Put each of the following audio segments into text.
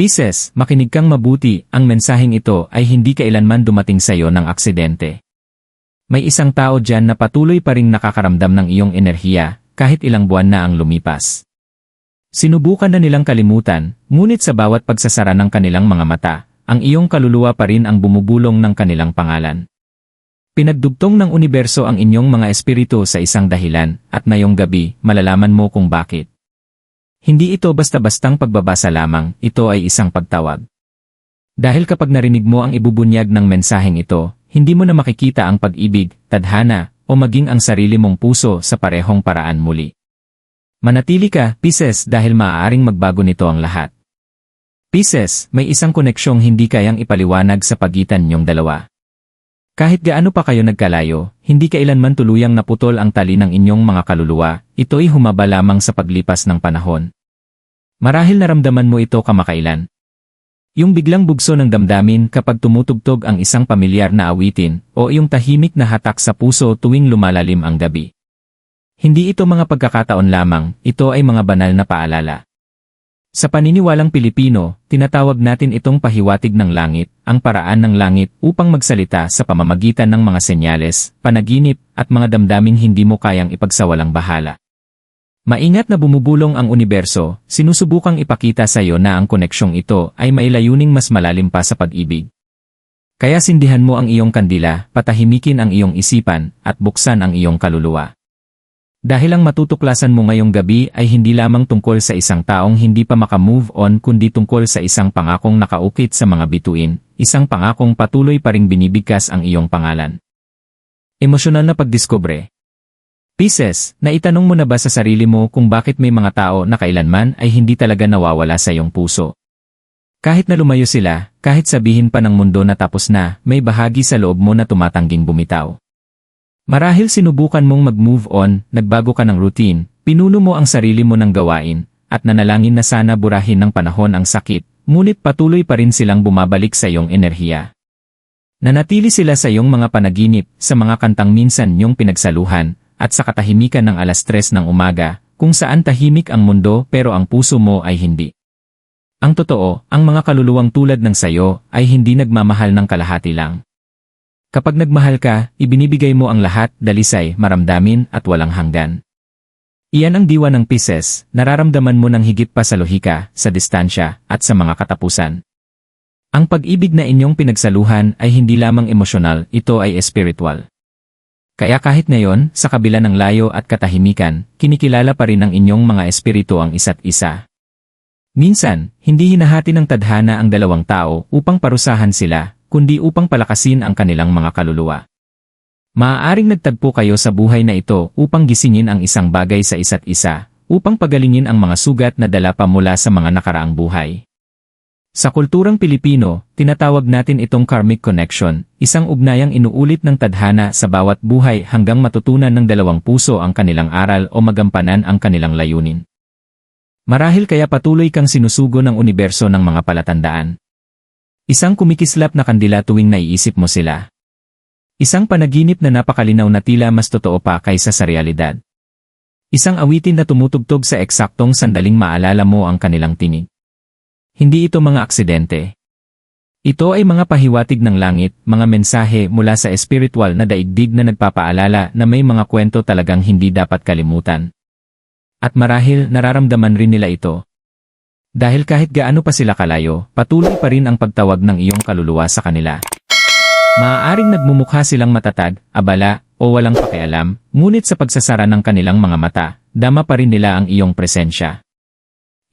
Pisces, makinig kang mabuti, ang mensaheng ito ay hindi kailanman dumating sa iyo ng aksidente. May isang tao dyan na patuloy pa ring nakakaramdam ng iyong enerhiya, kahit ilang buwan na ang lumipas. Sinubukan na nilang kalimutan, ngunit sa bawat pagsasara ng kanilang mga mata, ang iyong kaluluwa pa rin ang bumubulong ng kanilang pangalan. Pinagdugtong ng universo ang inyong mga espiritu sa isang dahilan, at ngayong gabi, malalaman mo kung bakit. Hindi ito basta-bastang pagbabasa lamang, ito ay isang pagtawag. Dahil kapag narinig mo ang ibubunyag ng mensaheng ito, hindi mo na makikita ang pag-ibig, tadhana, o maging ang sarili mong puso sa parehong paraan muli. Manatili ka, Pisces, dahil maaaring magbago nito ang lahat. Pisces, may isang koneksyong hindi kayang ipaliwanag sa pagitan niyong dalawa. Kahit gaano pa kayo nagkalayo, hindi kailanman tuluyang naputol ang tali ng inyong mga kaluluwa, ito'y humaba lamang sa paglipas ng panahon. Marahil naramdaman mo ito kamakailan. Yung biglang bugso ng damdamin kapag tumutugtog ang isang pamilyar na awitin o yung tahimik na hatak sa puso tuwing lumalalim ang gabi. Hindi ito mga pagkakataon lamang, ito ay mga banal na paalala. Sa paniniwalang Pilipino, tinatawag natin itong pahiwatig ng langit, ang paraan ng langit upang magsalita sa pamamagitan ng mga senyales, panaginip, at mga damdaming hindi mo kayang ipagsawalang bahala. Maingat na bumubulong ang universo, sinusubukang ipakita sa iyo na ang koneksyong ito ay may layuning mas malalim pa sa pag-ibig. Kaya sindihan mo ang iyong kandila, patahimikin ang iyong isipan, at buksan ang iyong kaluluwa. Dahil ang matutuklasan mo ngayong gabi ay hindi lamang tungkol sa isang taong hindi pa makamove on kundi tungkol sa isang pangakong nakaukit sa mga bituin, isang pangakong patuloy pa ring binibigkas ang iyong pangalan. Emosyonal na pagdiskubre Pisces, naitanong mo na ba sa sarili mo kung bakit may mga tao na kailanman ay hindi talaga nawawala sa iyong puso? Kahit na lumayo sila, kahit sabihin pa ng mundo na tapos na, may bahagi sa loob mo na tumatangging bumitaw. Marahil sinubukan mong mag-move on, nagbago ka ng routine, pinuno mo ang sarili mo ng gawain, at nanalangin na sana burahin ng panahon ang sakit, ngunit patuloy pa rin silang bumabalik sa iyong enerhiya. Nanatili sila sa iyong mga panaginip, sa mga kantang minsan niyong pinagsaluhan, at sa katahimikan ng alas tres ng umaga, kung saan tahimik ang mundo pero ang puso mo ay hindi. Ang totoo, ang mga kaluluwang tulad ng sayo ay hindi nagmamahal ng kalahati lang. Kapag nagmahal ka, ibinibigay mo ang lahat, dalisay, maramdamin, at walang hanggan. Iyan ang diwa ng Pisces, nararamdaman mo ng higit pa sa lohika, sa distansya, at sa mga katapusan. Ang pag-ibig na inyong pinagsaluhan ay hindi lamang emosyonal, ito ay espiritual. Kaya kahit ngayon, sa kabila ng layo at katahimikan, kinikilala pa rin ng inyong mga espiritu ang isa't isa. Minsan, hindi hinahati ng tadhana ang dalawang tao upang parusahan sila, kundi upang palakasin ang kanilang mga kaluluwa. Maaaring nagtagpo kayo sa buhay na ito upang gisingin ang isang bagay sa isa't isa, upang pagalingin ang mga sugat na dala pa mula sa mga nakaraang buhay. Sa kulturang Pilipino, tinatawag natin itong karmic connection, isang ugnayang inuulit ng tadhana sa bawat buhay hanggang matutunan ng dalawang puso ang kanilang aral o magampanan ang kanilang layunin. Marahil kaya patuloy kang sinusugo ng universo ng mga palatandaan. Isang kumikislap na kandila tuwing naiisip mo sila. Isang panaginip na napakalinaw na tila mas totoo pa kaysa sa realidad. Isang awitin na tumutugtog sa eksaktong sandaling maalala mo ang kanilang tinig. Hindi ito mga aksidente. Ito ay mga pahiwatig ng langit, mga mensahe mula sa espiritual na daigdig na nagpapaalala na may mga kwento talagang hindi dapat kalimutan. At marahil nararamdaman rin nila ito. Dahil kahit gaano pa sila kalayo, patuloy pa rin ang pagtawag ng iyong kaluluwa sa kanila. Maaaring nagmumukha silang matatag, abala, o walang pakialam, ngunit sa pagsasara ng kanilang mga mata, dama pa rin nila ang iyong presensya.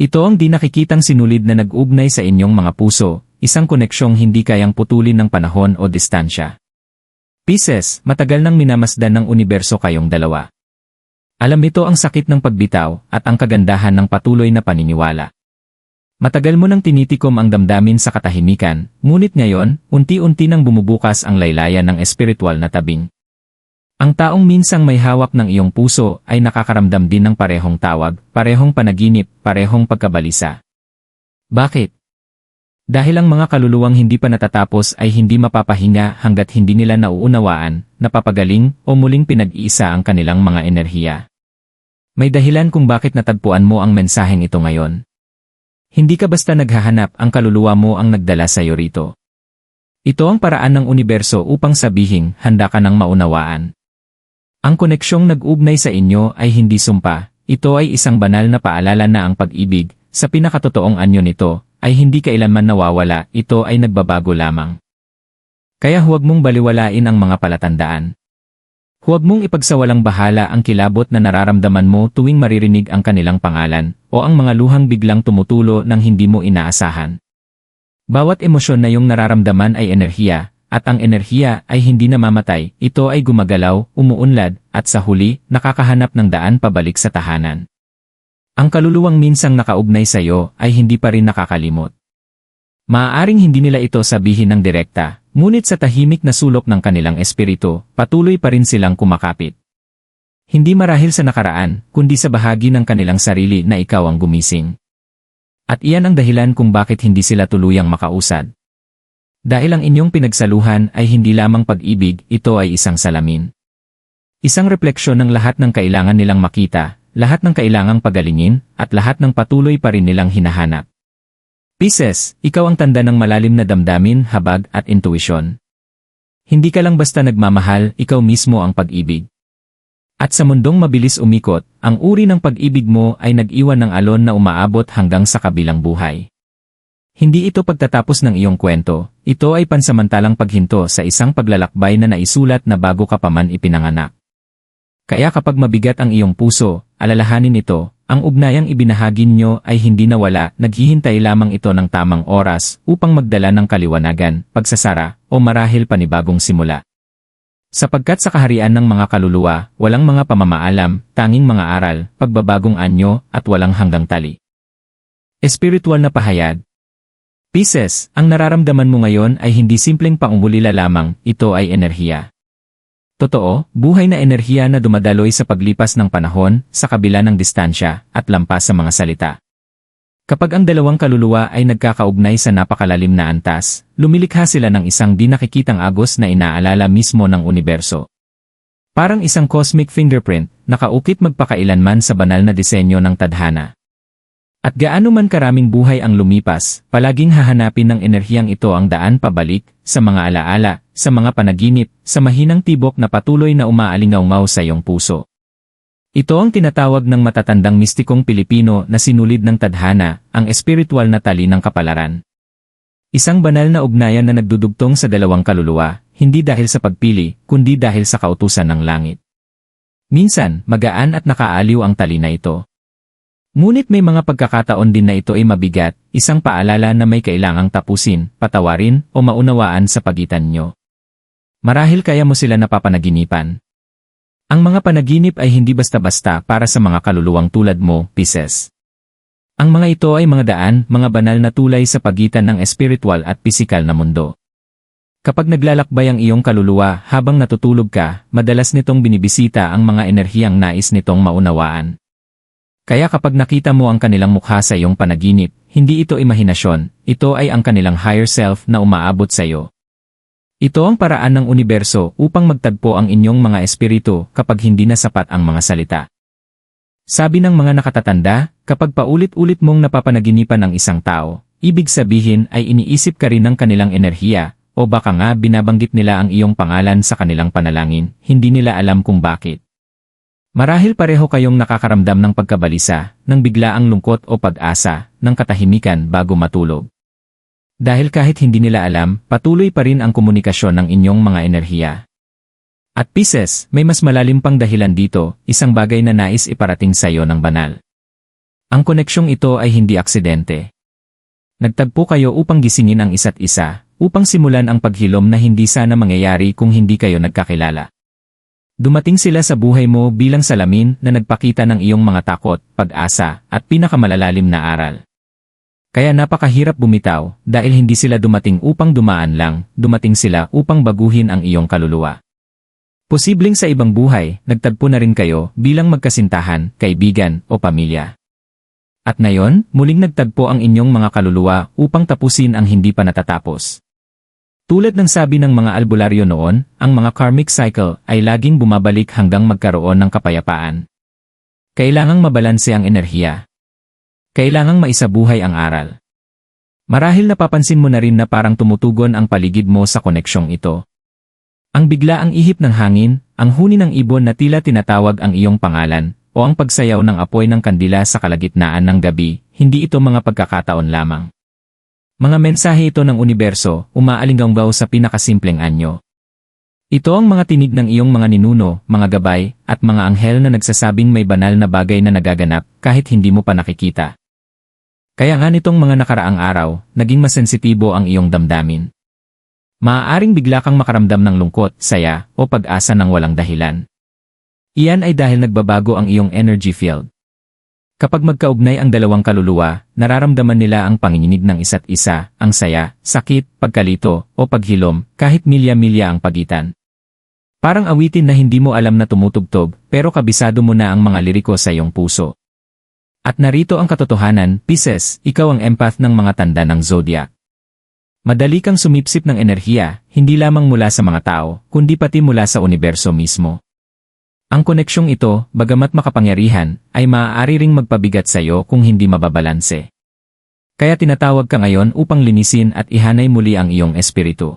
Ito ang di nakikitang sinulid na nag-ugnay sa inyong mga puso, isang koneksyong hindi kayang putulin ng panahon o distansya. Pisces, matagal nang minamasdan ng universo kayong dalawa. Alam ito ang sakit ng pagbitaw at ang kagandahan ng patuloy na paniniwala. Matagal mo nang tinitikom ang damdamin sa katahimikan, ngunit ngayon, unti-unti nang bumubukas ang laylayan ng espiritual na tabing. Ang taong minsang may hawak ng iyong puso ay nakakaramdam din ng parehong tawag, parehong panaginip, parehong pagkabalisa. Bakit? Dahil ang mga kaluluwang hindi pa natatapos ay hindi mapapahinga hanggat hindi nila nauunawaan, napapagaling, o muling pinag-iisa ang kanilang mga enerhiya. May dahilan kung bakit natagpuan mo ang mensaheng ito ngayon. Hindi ka basta naghahanap, ang kaluluwa mo ang nagdala sa iyo rito. Ito ang paraan ng universo upang sabihing handa ka ng maunawaan. Ang koneksyong nag-ugnay sa inyo ay hindi sumpa, ito ay isang banal na paalala na ang pag-ibig, sa pinakatotoong anyo nito, ay hindi kailanman nawawala, ito ay nagbabago lamang. Kaya huwag mong baliwalain ang mga palatandaan. Huwag mong ipagsawalang bahala ang kilabot na nararamdaman mo tuwing maririnig ang kanilang pangalan, o ang mga luhang biglang tumutulo ng hindi mo inaasahan. Bawat emosyon na iyong nararamdaman ay enerhiya, at ang enerhiya ay hindi namamatay, ito ay gumagalaw, umuunlad, at sa huli, nakakahanap ng daan pabalik sa tahanan. Ang kaluluwang minsang nakaugnay sa iyo ay hindi pa rin nakakalimot. Maaaring hindi nila ito sabihin ng direkta, ngunit sa tahimik na sulok ng kanilang espiritu, patuloy pa rin silang kumakapit. Hindi marahil sa nakaraan, kundi sa bahagi ng kanilang sarili na ikaw ang gumising. At iyan ang dahilan kung bakit hindi sila tuluyang makausad. Dahil ang inyong pinagsaluhan ay hindi lamang pag-ibig, ito ay isang salamin. Isang refleksyon ng lahat ng kailangan nilang makita, lahat ng kailangang pagalingin, at lahat ng patuloy pa rin nilang hinahanap. Pisces, ikaw ang tanda ng malalim na damdamin, habag, at intuisyon. Hindi ka lang basta nagmamahal, ikaw mismo ang pag-ibig. At sa mundong mabilis umikot, ang uri ng pag-ibig mo ay nag-iwan ng alon na umaabot hanggang sa kabilang buhay. Hindi ito pagtatapos ng iyong kwento, ito ay pansamantalang paghinto sa isang paglalakbay na naisulat na bago ka pa man ipinanganak. Kaya kapag mabigat ang iyong puso, alalahanin ito, ang ugnayang ibinahagi nyo ay hindi nawala, naghihintay lamang ito ng tamang oras upang magdala ng kaliwanagan, pagsasara, o marahil panibagong simula. Sapagkat sa kaharian ng mga kaluluwa, walang mga pamamaalam, tanging mga aral, pagbabagong anyo, at walang hanggang tali. Espiritual na pahayag Pisces, ang nararamdaman mo ngayon ay hindi simpleng pangungulila lamang, ito ay enerhiya. Totoo, buhay na enerhiya na dumadaloy sa paglipas ng panahon, sa kabila ng distansya, at lampas sa mga salita. Kapag ang dalawang kaluluwa ay nagkakaugnay sa napakalalim na antas, lumilikha sila ng isang di nakikitang agos na inaalala mismo ng universo. Parang isang cosmic fingerprint, nakaukit magpakailanman sa banal na disenyo ng tadhana. At gaano man karaming buhay ang lumipas, palaging hahanapin ng enerhiyang ito ang daan pabalik, sa mga alaala, sa mga panaginip, sa mahinang tibok na patuloy na umaalingaw sa iyong puso. Ito ang tinatawag ng matatandang mistikong Pilipino na sinulid ng tadhana, ang espiritual na tali ng kapalaran. Isang banal na ugnayan na nagdudugtong sa dalawang kaluluwa, hindi dahil sa pagpili, kundi dahil sa kautusan ng langit. Minsan, magaan at nakaaliw ang tali na ito. Ngunit may mga pagkakataon din na ito ay mabigat, isang paalala na may kailangang tapusin, patawarin, o maunawaan sa pagitan nyo. Marahil kaya mo sila napapanaginipan. Ang mga panaginip ay hindi basta-basta para sa mga kaluluwang tulad mo, Pisces. Ang mga ito ay mga daan, mga banal na tulay sa pagitan ng espiritual at pisikal na mundo. Kapag naglalakbay ang iyong kaluluwa habang natutulog ka, madalas nitong binibisita ang mga enerhiyang nais nitong maunawaan. Kaya kapag nakita mo ang kanilang mukha sa iyong panaginip, hindi ito imahinasyon, ito ay ang kanilang higher self na umaabot sa iyo. Ito ang paraan ng universo upang magtagpo ang inyong mga espiritu kapag hindi na sapat ang mga salita. Sabi ng mga nakatatanda, kapag paulit-ulit mong napapanaginipan ang isang tao, ibig sabihin ay iniisip ka rin ng kanilang enerhiya, o baka nga binabanggit nila ang iyong pangalan sa kanilang panalangin, hindi nila alam kung bakit. Marahil pareho kayong nakakaramdam ng pagkabalisa, ng biglaang lungkot o pag-asa, ng katahimikan bago matulog. Dahil kahit hindi nila alam, patuloy pa rin ang komunikasyon ng inyong mga enerhiya. At Pisces, may mas malalim pang dahilan dito, isang bagay na nais iparating sa iyo ng banal. Ang koneksyong ito ay hindi aksidente. Nagtagpo kayo upang gisingin ang isa't isa, upang simulan ang paghilom na hindi sana mangyayari kung hindi kayo nagkakilala. Dumating sila sa buhay mo bilang salamin na nagpakita ng iyong mga takot, pag-asa, at pinakamalalalim na aral. Kaya napakahirap bumitaw dahil hindi sila dumating upang dumaan lang, dumating sila upang baguhin ang iyong kaluluwa. Posibleng sa ibang buhay, nagtagpo na rin kayo bilang magkasintahan, kaibigan, o pamilya. At ngayon, muling nagtagpo ang inyong mga kaluluwa upang tapusin ang hindi pa natatapos. Tulad ng sabi ng mga albularyo noon, ang mga karmic cycle ay laging bumabalik hanggang magkaroon ng kapayapaan. Kailangang mabalanse ang enerhiya. Kailangang maisabuhay ang aral. Marahil napapansin mo na rin na parang tumutugon ang paligid mo sa koneksyong ito. Ang bigla ang ihip ng hangin, ang huni ng ibon na tila tinatawag ang iyong pangalan, o ang pagsayaw ng apoy ng kandila sa kalagitnaan ng gabi, hindi ito mga pagkakataon lamang. Mga mensahe ito ng universo, umaalinggaw sa pinakasimpleng anyo. Ito ang mga tinig ng iyong mga ninuno, mga gabay, at mga anghel na nagsasabing may banal na bagay na nagaganap kahit hindi mo pa nakikita. Kaya nga nitong mga nakaraang araw, naging masensitibo ang iyong damdamin. Maaaring bigla kang makaramdam ng lungkot, saya, o pag-asa ng walang dahilan. Iyan ay dahil nagbabago ang iyong energy field. Kapag magkaugnay ang dalawang kaluluwa, nararamdaman nila ang panginginig ng isa't isa, ang saya, sakit, pagkalito, o paghilom, kahit milya-milya ang pagitan. Parang awitin na hindi mo alam na tumutugtog, pero kabisado mo na ang mga liriko sa iyong puso. At narito ang katotohanan, Pisces, ikaw ang empath ng mga tanda ng zodiac. Madali kang sumipsip ng enerhiya, hindi lamang mula sa mga tao, kundi pati mula sa universo mismo. Ang koneksyong ito, bagamat makapangyarihan, ay maaari ring magpabigat sa iyo kung hindi mababalanse. Kaya tinatawag ka ngayon upang linisin at ihanay muli ang iyong espiritu.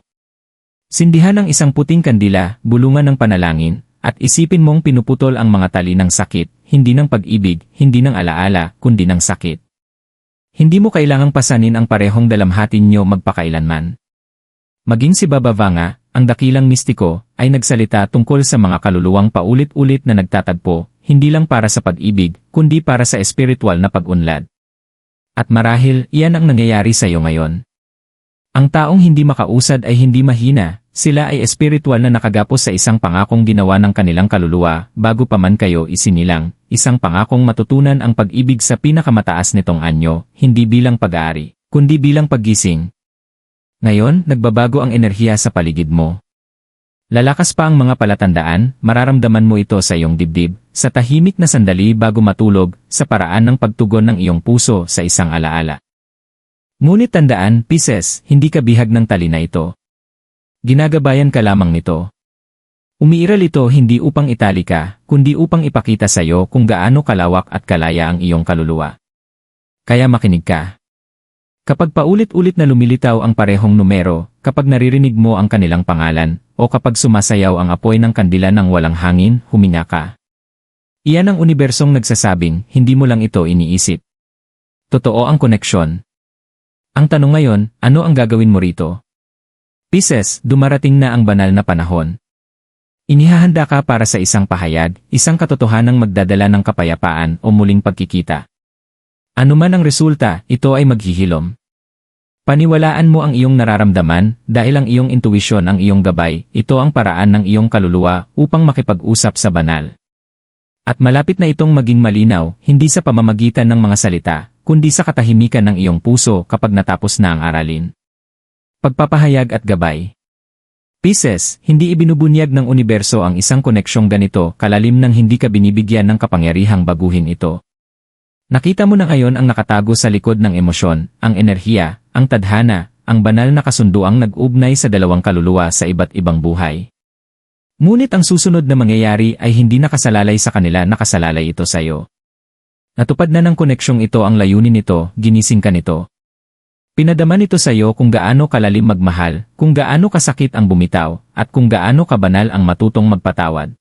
Sindihan ang isang puting kandila, bulungan ng panalangin, at isipin mong pinuputol ang mga tali ng sakit, hindi ng pag-ibig, hindi ng alaala, kundi ng sakit. Hindi mo kailangang pasanin ang parehong dalamhatin nyo magpakailanman. Maging si Baba Vanga, ang dakilang mistiko, ay nagsalita tungkol sa mga kaluluwang paulit-ulit na nagtatagpo, hindi lang para sa pag-ibig, kundi para sa espiritual na pag-unlad. At marahil, iyan ang nangyayari sa iyo ngayon. Ang taong hindi makausad ay hindi mahina, sila ay espiritual na nakagapos sa isang pangakong ginawa ng kanilang kaluluwa bago pa man kayo isinilang, isang pangakong matutunan ang pag-ibig sa pinakamataas nitong anyo, hindi bilang pag-aari, kundi bilang paggising. Ngayon, nagbabago ang enerhiya sa paligid mo. Lalakas pa ang mga palatandaan, mararamdaman mo ito sa iyong dibdib, sa tahimik na sandali bago matulog, sa paraan ng pagtugon ng iyong puso sa isang alaala. Ngunit tandaan, Pisces, hindi ka bihag ng tali na ito. Ginagabayan ka lamang nito. Umiiral ito hindi upang itali ka, kundi upang ipakita sa iyo kung gaano kalawak at kalaya ang iyong kaluluwa. Kaya makinig ka. Kapag paulit-ulit na lumilitaw ang parehong numero, kapag naririnig mo ang kanilang pangalan, o kapag sumasayaw ang apoy ng kandila ng walang hangin, huminga ka. Iyan ang unibersong nagsasabing, hindi mo lang ito iniisip. Totoo ang koneksyon, ang tanong ngayon, ano ang gagawin mo rito? Pisces, dumarating na ang banal na panahon. Inihahanda ka para sa isang pahayag, isang katotohanang magdadala ng kapayapaan o muling pagkikita. Ano man ang resulta, ito ay maghihilom. Paniwalaan mo ang iyong nararamdaman dahil ang iyong intuwisyon ang iyong gabay, ito ang paraan ng iyong kaluluwa upang makipag-usap sa banal. At malapit na itong maging malinaw, hindi sa pamamagitan ng mga salita, kundi sa katahimikan ng iyong puso kapag natapos na ang aralin. Pagpapahayag at gabay Pisces, hindi ibinubunyag ng universo ang isang koneksyong ganito kalalim nang hindi ka binibigyan ng kapangyarihang baguhin ito. Nakita mo na ngayon ang nakatago sa likod ng emosyon, ang enerhiya, ang tadhana, ang banal na kasunduang nag-ugnay sa dalawang kaluluwa sa iba't ibang buhay. Ngunit ang susunod na mangyayari ay hindi nakasalalay sa kanila nakasalalay ito sa iyo. Natupad na ng koneksyong ito ang layunin nito, ginising ka nito. Pinadama nito sa iyo kung gaano kalalim magmahal, kung gaano kasakit ang bumitaw, at kung gaano kabanal ang matutong magpatawad.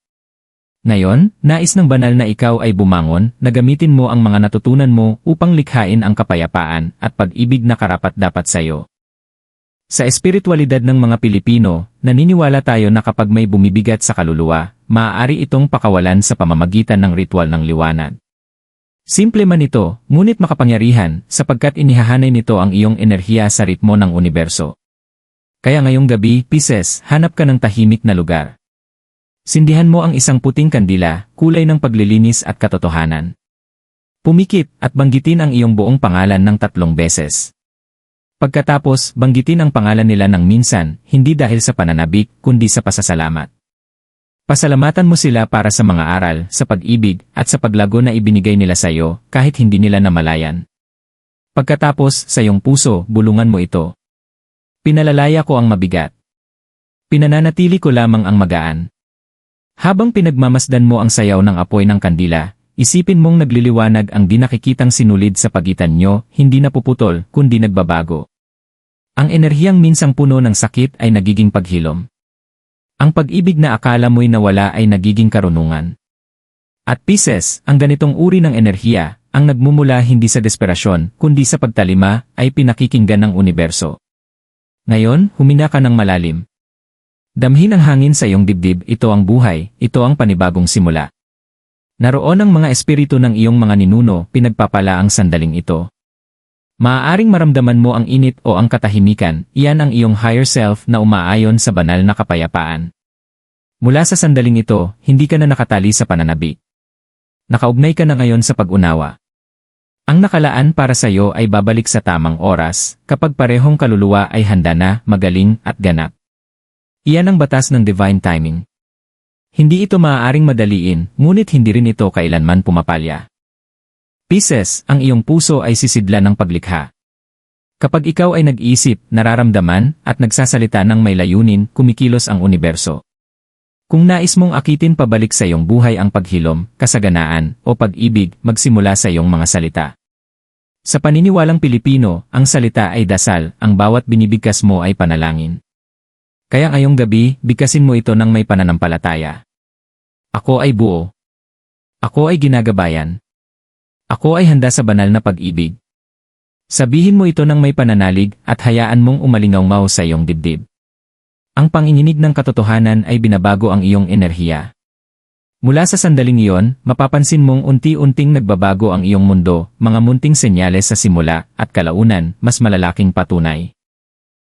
Ngayon, nais ng banal na ikaw ay bumangon, na gamitin mo ang mga natutunan mo upang likhain ang kapayapaan at pag-ibig na karapat dapat sa iyo. Sa espiritualidad ng mga Pilipino, naniniwala tayo na kapag may bumibigat sa kaluluwa, maaari itong pakawalan sa pamamagitan ng ritual ng liwanag. Simple man ito, ngunit makapangyarihan, sapagkat inihahanay nito ang iyong enerhiya sa ritmo ng universo. Kaya ngayong gabi, Pisces, hanap ka ng tahimik na lugar. Sindihan mo ang isang puting kandila, kulay ng paglilinis at katotohanan. Pumikit at banggitin ang iyong buong pangalan ng tatlong beses. Pagkatapos, banggitin ang pangalan nila ng minsan, hindi dahil sa pananabik, kundi sa pasasalamat. Pasalamatan mo sila para sa mga aral, sa pag-ibig, at sa paglago na ibinigay nila sa iyo, kahit hindi nila namalayan. Pagkatapos, sa iyong puso, bulungan mo ito. Pinalalaya ko ang mabigat. Pinananatili ko lamang ang magaan. Habang pinagmamasdan mo ang sayaw ng apoy ng kandila, Isipin mong nagliliwanag ang di nakikitang sinulid sa pagitan nyo, hindi napuputol, kundi nagbabago. Ang enerhiyang minsang puno ng sakit ay nagiging paghilom. Ang pag-ibig na akala mo'y nawala ay nagiging karunungan. At Pisces, ang ganitong uri ng enerhiya, ang nagmumula hindi sa desperasyon, kundi sa pagtalima, ay pinakikinggan ng universo. Ngayon, humina ka ng malalim. Damhin ang hangin sa iyong dibdib, ito ang buhay, ito ang panibagong simula. Naroon ang mga espiritu ng iyong mga ninuno, pinagpapala ang sandaling ito. Maaaring maramdaman mo ang init o ang katahimikan, iyan ang iyong higher self na umaayon sa banal na kapayapaan. Mula sa sandaling ito, hindi ka na nakatali sa pananabi. Nakaugnay ka na ngayon sa pag-unawa. Ang nakalaan para sa iyo ay babalik sa tamang oras, kapag parehong kaluluwa ay handa na, magaling, at ganap. Iyan ang batas ng divine timing. Hindi ito maaaring madaliin, ngunit hindi rin ito kailanman pumapalya. Pisces, ang iyong puso ay sisidla ng paglikha. Kapag ikaw ay nag-isip, nararamdaman, at nagsasalita ng may layunin, kumikilos ang universo. Kung nais mong akitin pabalik sa iyong buhay ang paghilom, kasaganaan, o pag-ibig, magsimula sa iyong mga salita. Sa paniniwalang Pilipino, ang salita ay dasal, ang bawat binibigkas mo ay panalangin. Kaya ngayong gabi, bigkasin mo ito ng may pananampalataya. Ako ay buo. Ako ay ginagabayan. Ako ay handa sa banal na pag-ibig. Sabihin mo ito ng may pananalig at hayaan mong umalingaw sa iyong dibdib. Ang panginginig ng katotohanan ay binabago ang iyong enerhiya. Mula sa sandaling iyon, mapapansin mong unti-unting nagbabago ang iyong mundo, mga munting senyales sa simula at kalaunan, mas malalaking patunay.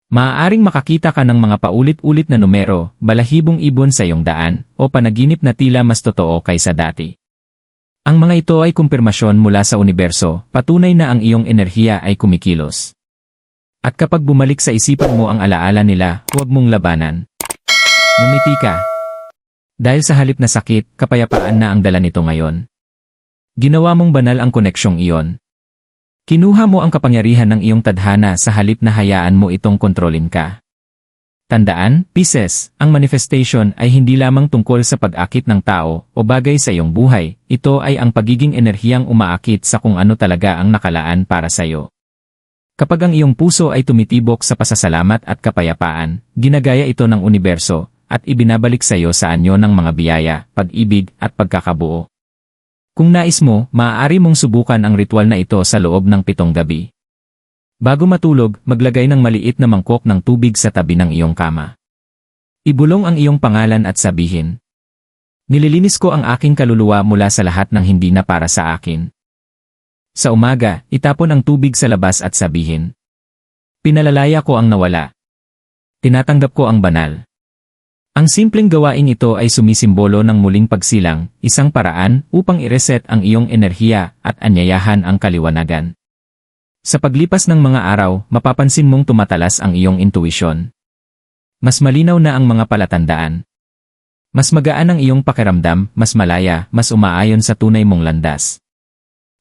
Maaaring makakita ka ng mga paulit-ulit na numero, balahibong ibon sa iyong daan, o panaginip na tila mas totoo kaysa dati. Ang mga ito ay kumpirmasyon mula sa universo, patunay na ang iyong enerhiya ay kumikilos. At kapag bumalik sa isipan mo ang alaala nila, huwag mong labanan. Ngumiti ka. Dahil sa halip na sakit, kapayapaan na ang dala nito ngayon. Ginawa mong banal ang koneksyong iyon. Kinuha mo ang kapangyarihan ng iyong tadhana sa halip na hayaan mo itong kontrolin ka. Tandaan, Pisces, ang manifestation ay hindi lamang tungkol sa pag-akit ng tao o bagay sa iyong buhay, ito ay ang pagiging enerhiyang umaakit sa kung ano talaga ang nakalaan para sa iyo. Kapag ang iyong puso ay tumitibok sa pasasalamat at kapayapaan, ginagaya ito ng universo, at ibinabalik sa iyo sa anyo ng mga biyaya, pag-ibig, at pagkakabuo. Kung nais mo, maaari mong subukan ang ritual na ito sa loob ng pitong gabi. Bago matulog, maglagay ng maliit na mangkok ng tubig sa tabi ng iyong kama. Ibulong ang iyong pangalan at sabihin. Nililinis ko ang aking kaluluwa mula sa lahat ng hindi na para sa akin. Sa umaga, itapon ang tubig sa labas at sabihin. Pinalalaya ko ang nawala. Tinatanggap ko ang banal. Ang simpleng gawain ito ay sumisimbolo ng muling pagsilang, isang paraan upang i-reset ang iyong enerhiya at anyayahan ang kaliwanagan. Sa paglipas ng mga araw, mapapansin mong tumatalas ang iyong intuisyon. Mas malinaw na ang mga palatandaan. Mas magaan ang iyong pakiramdam, mas malaya, mas umaayon sa tunay mong landas.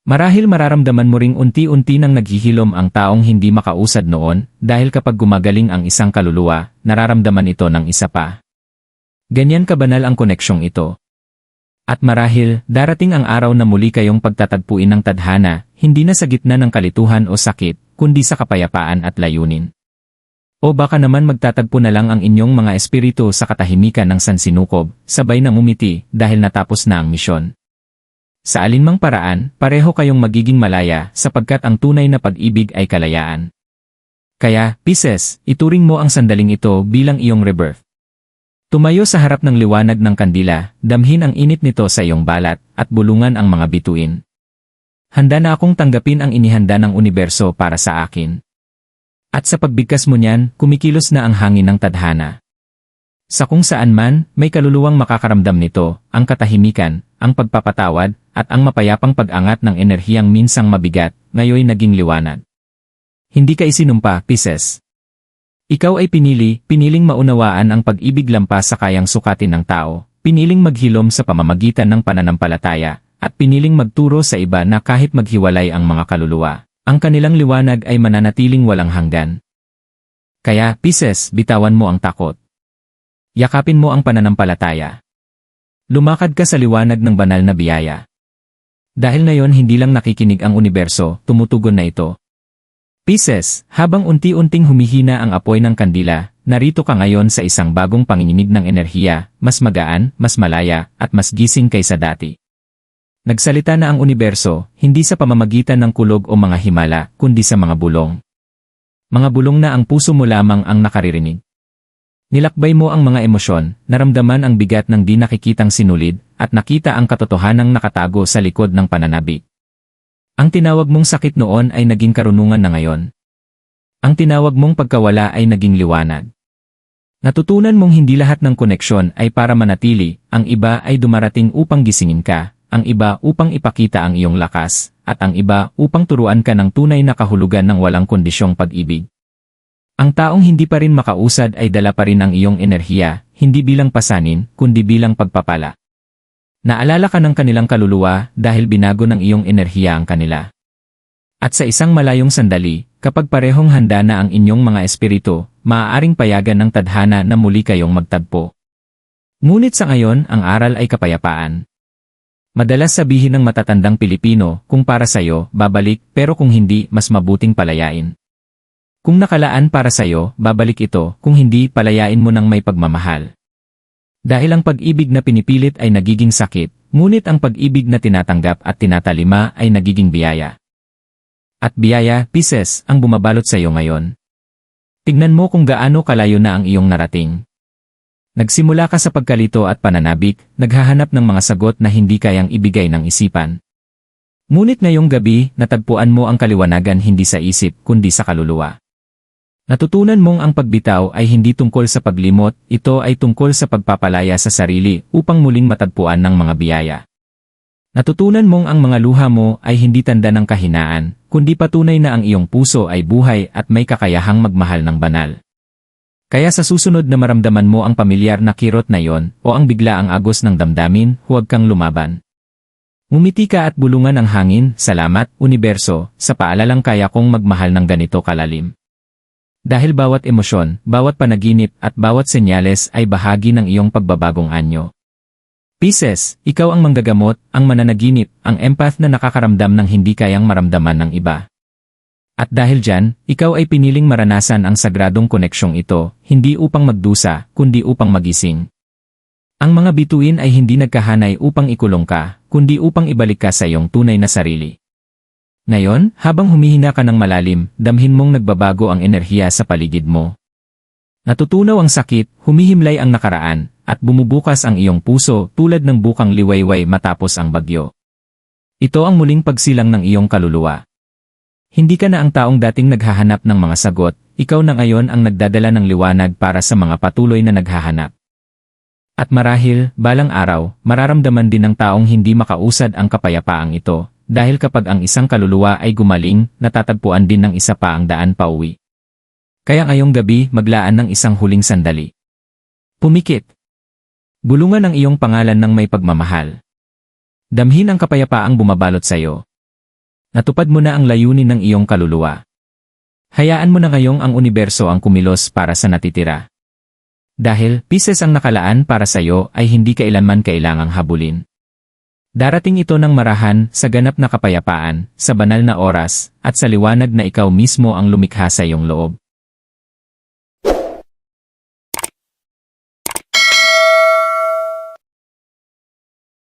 Marahil mararamdaman mo ring unti-unti nang naghihilom ang taong hindi makausad noon dahil kapag gumagaling ang isang kaluluwa, nararamdaman ito ng isa pa. Ganyan kabanal ang koneksyong ito. At marahil, darating ang araw na muli kayong pagtatagpuin ng tadhana, hindi na sa gitna ng kalituhan o sakit, kundi sa kapayapaan at layunin. O baka naman magtatagpo na lang ang inyong mga espiritu sa katahimikan ng sansinukob, sabay na umiti dahil natapos na ang misyon. Sa alinmang paraan, pareho kayong magiging malaya sapagkat ang tunay na pag-ibig ay kalayaan. Kaya, Pisces, ituring mo ang sandaling ito bilang iyong rebirth. Tumayo sa harap ng liwanag ng kandila, damhin ang init nito sa iyong balat, at bulungan ang mga bituin. Handa na akong tanggapin ang inihanda ng universo para sa akin. At sa pagbigkas mo niyan, kumikilos na ang hangin ng tadhana. Sa kung saan man, may kaluluwang makakaramdam nito, ang katahimikan, ang pagpapatawad, at ang mapayapang pag-angat ng enerhiyang minsang mabigat, ngayoy naging liwanag. Hindi ka isinumpa, Pisces. Ikaw ay pinili, piniling maunawaan ang pag-ibig lampas sa kayang sukatin ng tao, piniling maghilom sa pamamagitan ng pananampalataya, at piniling magturo sa iba na kahit maghiwalay ang mga kaluluwa, ang kanilang liwanag ay mananatiling walang hanggan. Kaya, Pisces, bitawan mo ang takot. Yakapin mo ang pananampalataya. Lumakad ka sa liwanag ng banal na biyaya. Dahil ngayon hindi lang nakikinig ang universo, tumutugon na ito. Pisces, habang unti-unting humihina ang apoy ng kandila, narito ka ngayon sa isang bagong panginginig ng enerhiya, mas magaan, mas malaya, at mas gising kaysa dati. Nagsalita na ang universo, hindi sa pamamagitan ng kulog o mga himala, kundi sa mga bulong. Mga bulong na ang puso mo lamang ang nakaririnig. Nilakbay mo ang mga emosyon, naramdaman ang bigat ng di nakikitang sinulid, at nakita ang katotohanang nakatago sa likod ng pananabik. Ang tinawag mong sakit noon ay naging karunungan na ngayon. Ang tinawag mong pagkawala ay naging liwanag. Natutunan mong hindi lahat ng koneksyon ay para manatili, ang iba ay dumarating upang gisingin ka, ang iba upang ipakita ang iyong lakas, at ang iba upang turuan ka ng tunay na kahulugan ng walang kondisyong pag-ibig. Ang taong hindi pa rin makausad ay dala pa rin ang iyong enerhiya, hindi bilang pasanin, kundi bilang pagpapala. Naalala ka ng kanilang kaluluwa dahil binago ng iyong enerhiya ang kanila. At sa isang malayong sandali, kapag parehong handa na ang inyong mga espiritu, maaaring payagan ng tadhana na muli kayong magtagpo. Ngunit sa ngayon, ang aral ay kapayapaan. Madalas sabihin ng matatandang Pilipino, kung para sa'yo, babalik, pero kung hindi, mas mabuting palayain. Kung nakalaan para sa'yo, babalik ito, kung hindi, palayain mo ng may pagmamahal. Dahil ang pag-ibig na pinipilit ay nagiging sakit, ngunit ang pag-ibig na tinatanggap at tinatalima ay nagiging biyaya. At biyaya, Pisces, ang bumabalot sa iyo ngayon. Tignan mo kung gaano kalayo na ang iyong narating. Nagsimula ka sa pagkalito at pananabik, naghahanap ng mga sagot na hindi kayang ibigay ng isipan. Ngunit ngayong gabi, natagpuan mo ang kaliwanagan hindi sa isip, kundi sa kaluluwa. Natutunan mong ang pagbitaw ay hindi tungkol sa paglimot, ito ay tungkol sa pagpapalaya sa sarili upang muling matagpuan ng mga biyaya. Natutunan mong ang mga luha mo ay hindi tanda ng kahinaan, kundi patunay na ang iyong puso ay buhay at may kakayahang magmahal ng banal. Kaya sa susunod na maramdaman mo ang pamilyar na kirot na yon o ang bigla ang agos ng damdamin, huwag kang lumaban. Ngumiti ka at bulungan ang hangin, salamat, universo, sa paalalang kaya kong magmahal ng ganito kalalim. Dahil bawat emosyon, bawat panaginip at bawat senyales ay bahagi ng iyong pagbabagong anyo. Pisces, ikaw ang manggagamot, ang mananaginip, ang empath na nakakaramdam ng hindi kayang maramdaman ng iba. At dahil dyan, ikaw ay piniling maranasan ang sagradong koneksyong ito, hindi upang magdusa, kundi upang magising. Ang mga bituin ay hindi nagkahanay upang ikulong ka, kundi upang ibalik ka sa iyong tunay na sarili. Ngayon, habang humihina ka ng malalim, damhin mong nagbabago ang enerhiya sa paligid mo. Natutunaw ang sakit, humihimlay ang nakaraan, at bumubukas ang iyong puso tulad ng bukang liwayway matapos ang bagyo. Ito ang muling pagsilang ng iyong kaluluwa. Hindi ka na ang taong dating naghahanap ng mga sagot, ikaw na ngayon ang nagdadala ng liwanag para sa mga patuloy na naghahanap. At marahil, balang araw, mararamdaman din ng taong hindi makausad ang kapayapaang ito, dahil kapag ang isang kaluluwa ay gumaling, natatagpuan din ng isa pa ang daan pauwi. Kaya ngayong gabi maglaan ng isang huling sandali. Pumikit. Bulungan ang iyong pangalan ng may pagmamahal. Damhin ang kapayapaang bumabalot sa iyo. Natupad mo na ang layunin ng iyong kaluluwa. Hayaan mo na ngayong ang universo ang kumilos para sa natitira. Dahil, pieces ang nakalaan para sa iyo ay hindi kailanman kailangang habulin. Darating ito ng marahan, sa ganap na kapayapaan, sa banal na oras, at sa liwanag na ikaw mismo ang lumikha sa iyong loob.